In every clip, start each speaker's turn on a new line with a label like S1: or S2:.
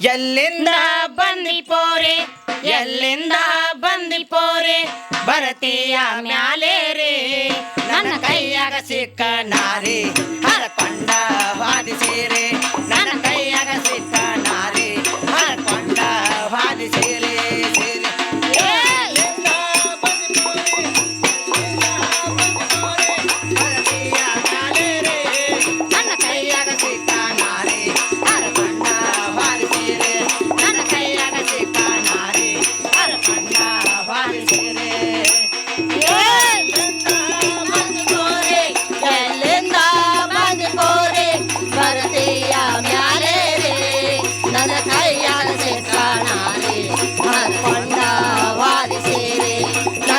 S1: ಎಲ್ಲಿಂದ ಬಂದಿ ಪೋರೆ, ಎಲ್ಲಿಂದ ಬಂದಿ ಪೋರೆ, ಬರತೀಯ ರೇ. ನನ್ನ ಕೈಯಾಗ ಸಿಕ್ಕ ನಾರಿ, ಹರಕೊಂಡ ವಾದಿಸಿರೆ ನನ್ನ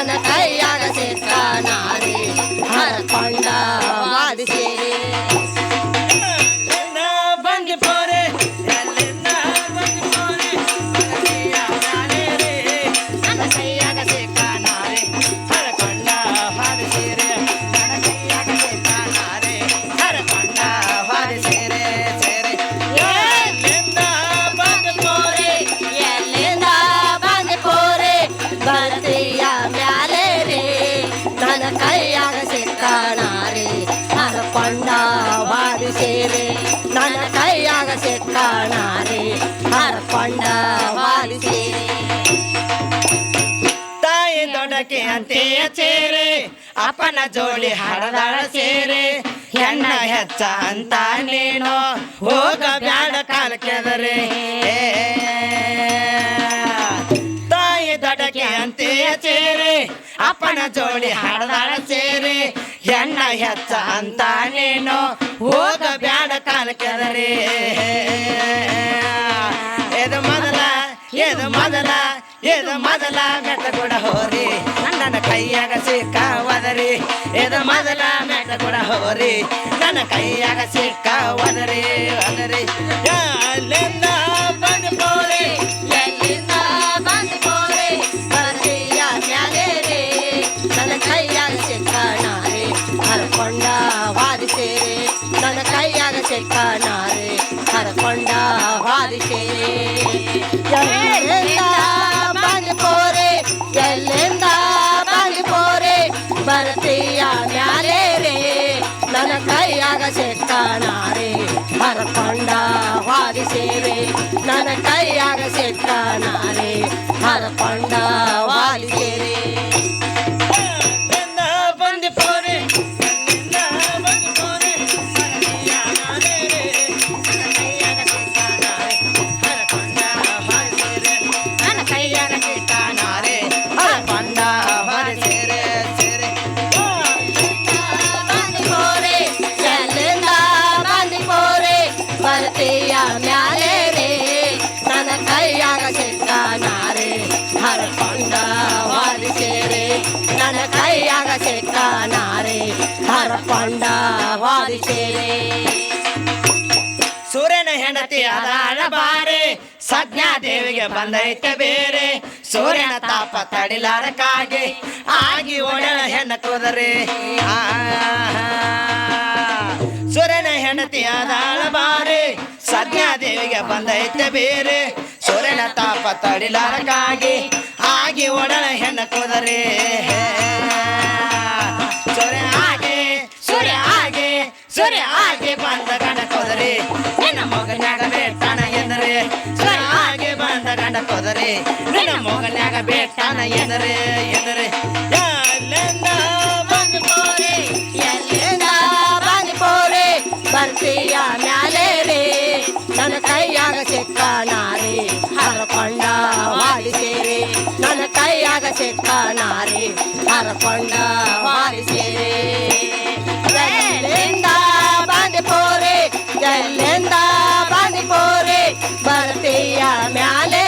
S1: ನನ್ನ ಕೈಯಾಗ
S2: ಸಿಕ್ಕಾಣಾರೆ ಹರ್ಕೊಂಡ ವಾದಿಸಿರೆ ನನ್ನ ಕೈಯಾಗ ಸಿಕ್ಕಾಣಾರೆ ಹರ್ಕೊಂಡ ವಾದಿಸಿರೆ
S1: ತಾಯಿ ದೊಡ್ಡಕ್ಕೆ ಅಂತೆಯ ಚೇರೆ ಅಪ್ಪನ ಜೋಳಿ ಹಡದಾಳ ಸೇರೆ ಹೆಣ್ಣ ಹೆಚ್ಚ ಅಂತ ನೀನು ಹೋಗ ಬ್ಯಾಡ ಕಾಲ ಕೆದರೆ ತಾಯಿ ದೊಡ್ಡಕ್ಕೆ ಅಂತೆಯ ಚೇರೆ ಅಪ್ಪನ ಜೋಳಿ ಹಡದಾಳ ಸೇರೆ ಹೆಣ್ಣ ಹೆಚ್ಚ ಅಂತ ಹೋಗ ಬ್ಯಾಡ ಕೆದರಿ. ಎದು ಮೊದಲ ಎದು ಮೊದಲ ಎದು ಮೊದಲ ಮೆಟ್ಟ ಕೂಡ ಹೋರಿ. ನನ್ನ ಕೈಯಾಗ ಸಿಕ್ಕ ಒದರಿ ಎದು ಮೊದಲ ಮೆಟ್ಟ ಕೂಡ ಹೋರಿ. ನನ್ನ ಕೈಯಾಗ ಸಿಕ್ಕ ಒದರಿ ಒದರಿ
S2: ವಾದಿಸಿರೆ ನನ್ನ ಕೈಯಾಗ ಸಿಕ್ಕಾಣಾರೆ ಹರ್ಕೊಂಡ ವಾದಿಸಿರೆ ಹರ್ಕೊಂಡ ವಾದಿಸಿರೆ.
S1: ಸೂರ್ಯನ ಹೆಂಡತಿ ಅದಾಳ ಬಾರೆ, ಸಜ್ಞಾ ದೇವಿಗೆ ಬಂದೈತೆ ಬೇರೆ. ಸೂರ್ಯನ ತಾಪ ತಡಿಲಾರಕ್ಕಾಗಿ ಆಗಿ ಓಡಳ ಹೆಣ್ಣ ಕುದರೆ. ಸೂರ್ಯನ ಹೆಂಡತಿ ಅದಾಳ ಬಾರೆ, ಸಜ್ಞಾ ದೇವಿಗೆ ಬಂದೈತೆ ಬೇರೆ. ಸೂರ್ಯನ ತಾಪ ತಡಿಲಾರಕ್ಕಾಗಿ ಆಗಿ ಒಡಳ ಹೆಣ್ಣ ಕುದರೆ. ಸೂರ್ಯ ಹಾಗೆ ಸೂರ್ಯ ಹಾಗೆ ಸೂರ್ಯ ಹಾಗೆ ಬಂದ ಗಂಡ ಕೊದರೆ ನಿನ್ನ ಮಗನ್ಯಾಗ ಬೇಟಾನ ಎಂದರೆ. ಸೂರ್ಯ ಹಾಗೆ ಬಂದ ಗಂಡ ಕೊದರೆ ನಿನ್ನ ಮಗನ್ಯಾಗ ಬೇಟಾನ ಎಂದರೆ ಎಂದರೆ. ಎಲ್ಲಿಂದ ಬಂದು
S2: ಕೋರೆ ಎಲ್ಲಿಂದ ಬರ್ತೀಯ ಮ್ಯಾಲೆ ರೀ. ನನ್ನ ಕೈಯಾಗ ನಾರಿ, ಹರಕೊಂಡ ವಾಡಿಸೇರೆ ನನ್ನ ಕೈಯಾಗ ಸಿಕ್ಕಾನಾರೆ ಹರಕೊಂಡ ವಾಡಿಸೇರೆ ಬರ್ತೀಯ ಮ್ಯಾಲೆ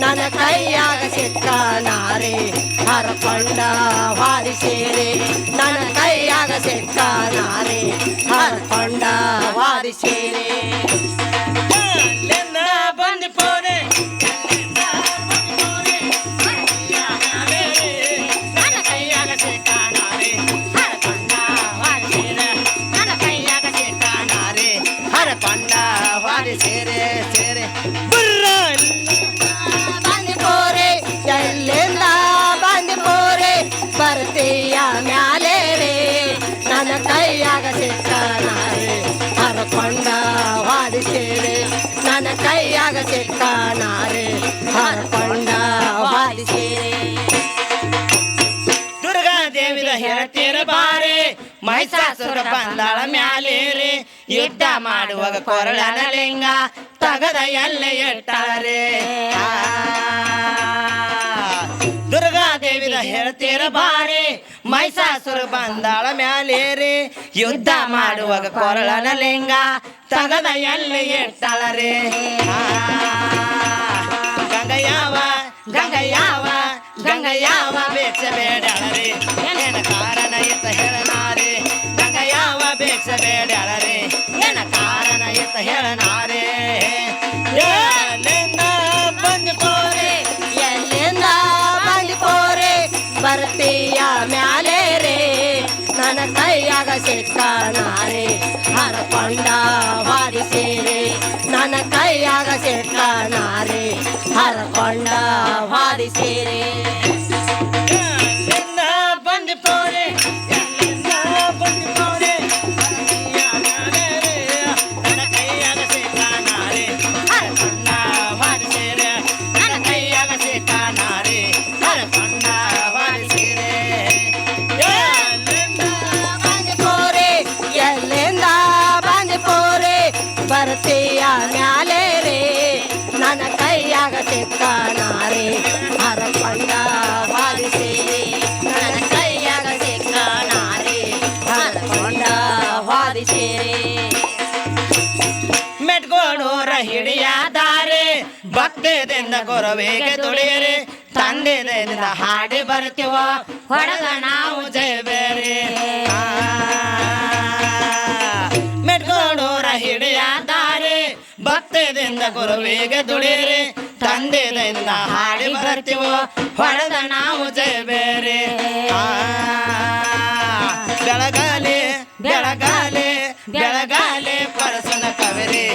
S2: ನನ್ನ ಕೈಯಾಗ ಸಿಕ್ಕಾನಾರೆ ಹರಕೊಂಡ ವಾರಿಸೇರೆ ನನ್ನ ಕೈಯಾಗ ಸಿಕ್ಕಾನಾರೆ ಹರಕೊಂಡ
S1: ಕೈಯಾಗ ಸಿಕ್ಕಾನಾರೆ
S2: ನಾರಿ ಹರಕೊಂಡ ವಾದಿಸಿರಿ
S1: ದುರ್ಗಾ ದೇವಿದ ಹೇಳ್ತೀರ ಬಾರಿ, ಮಹಿಷಾಸುರ ಬಂದಾಳ ಮ್ಯಾಲೇರಿ ಯುದ್ಧ ಮಾಡುವಾಗ ಕೊರಳನ ಲಿಂಗ ತಗದ ಎಲ್ಲೆ. ದುರ್ಗಾ ದೇವಿದ ಹೇಳ್ತೀರ ಬಾರಿ ಮಹಿಷಾಸುರ ಬಂದಾಳ ಮ್ಯಾಲೇರಿ. ಯುದ್ಧ ಮಾಡುವಾಗ ಕೊರಳನ ಲಿಂಗ ತಗದ ಎಲ್ಲಿ ಇಟ್ಟಾಳರೆ ಆ. ಗಂಗಯ್ಯವ ಗಂಗಯ್ಯವ ಗಂಗಯ್ಯವ ಬೇಚಬೇಡಳರೆ ಏನ ಕಾರಣ ಇತ್ತ ಹೇಳನಾರೆ ಗಂಗಯ್ಯವ ಬೇಚಬೇಡಳರೆ ಏನ ಕಾರಣ ಇತ್ತ ಹೇಳನಾರೆ
S2: ಬರ್ತೀಯ ಮ್ಯಾ ರೇ ನನ್ನ ಕೈಯಾಗ ಸಿಕ್ಕ ನಾರಿ ಹರಕೊಂಡ ವಾದಿಸಿರಿ ನನ್ನ ಕೈಯಾಗ ಸಿಕ್ಕ ನಾರಿ ಹರಕೊಂಡ ವಾದಿಸಿರಿ
S1: ಕೈಯಾಗ
S2: ಸಿಕ್ಕ ನಾರಿ ಹರಕೊಂಡ
S1: ಹಿಡಿಯಾದಾರೆ. ಭಕ್ತಿದಿಂದ ಕೊರವೇಗೆ ತುಳಿಯರೆ. ತಂದೆದಿಂದ ಹಾಡಿ ಬರ್ತೀವ ಹೊಡೆದ ನಾವು ಜಯಬೇರೆ. ಮೆಟ್ಗೋಡೋರ ಹಿಡಿಯಾದಾರೆ. ಭಕ್ತಿದಿಂದ ಗುರುವಿಗೆ ತಂದೆದಿಂದ ಹಾಡಿ ಬರ್ತೀವೋ ಹೊಡೆದ ನಾವು ಜಯಬೇರೆ. ಬೆಳಗಾಲೆ ಬೆಳಗಾಲೆ ಬೆಳಗಾಲೆ ಪರಸನ ಕವಿರಿ.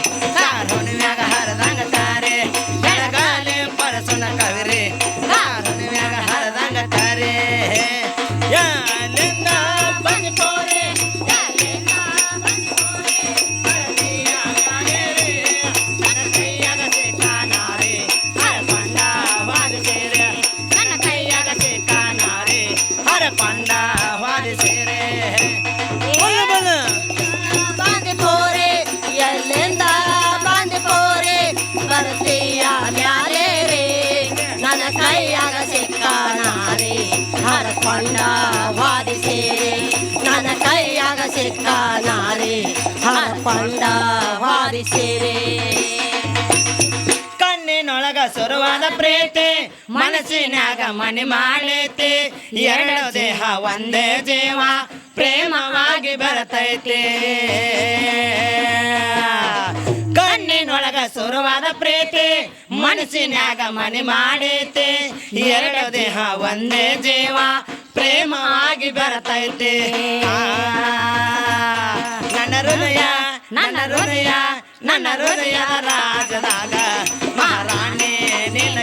S2: ಹರಕೊಂಡ ವಾದಿಸಿರಿ ನನ್ನ ಕೈಯಾಗ ಸಿಕ್ಕ ನಾರಿ ಹರಕೊಂಡ ವಾದಿಸಿರಿ
S1: ಕಣ್ಣಿನೊಳಗ ಸುರುವಾದ ಪ್ರೀತಿ ಮನಸ್ಸಿನಾಗ ಮನೆ ಮಾಡೈತಿ. ಎರಡು ದೇಹ ಒಂದೇ ಜೀವ, ಪ್ರೇಮವಾಗಿ ಬರತೈತಿ. ಸುರುವಾದ ಪ್ರೀತಿ ಮನಸ್ಸಿನಾಗ ಮನೆ ಮಾಡೈತೆ. ಎರಡು ದೇಹ ಒಂದೇ ಜೀವ ಪ್ರೇಮ ಆಗಿ ಆ, ನನ್ನ ಹೃದಯ ನನ್ನ ಹೃದಯ ನನ್ನ ಹೃದಯ ರಾಜದಾಗ ಮಹಾರಾಣಿ
S2: ನಿನ್ನ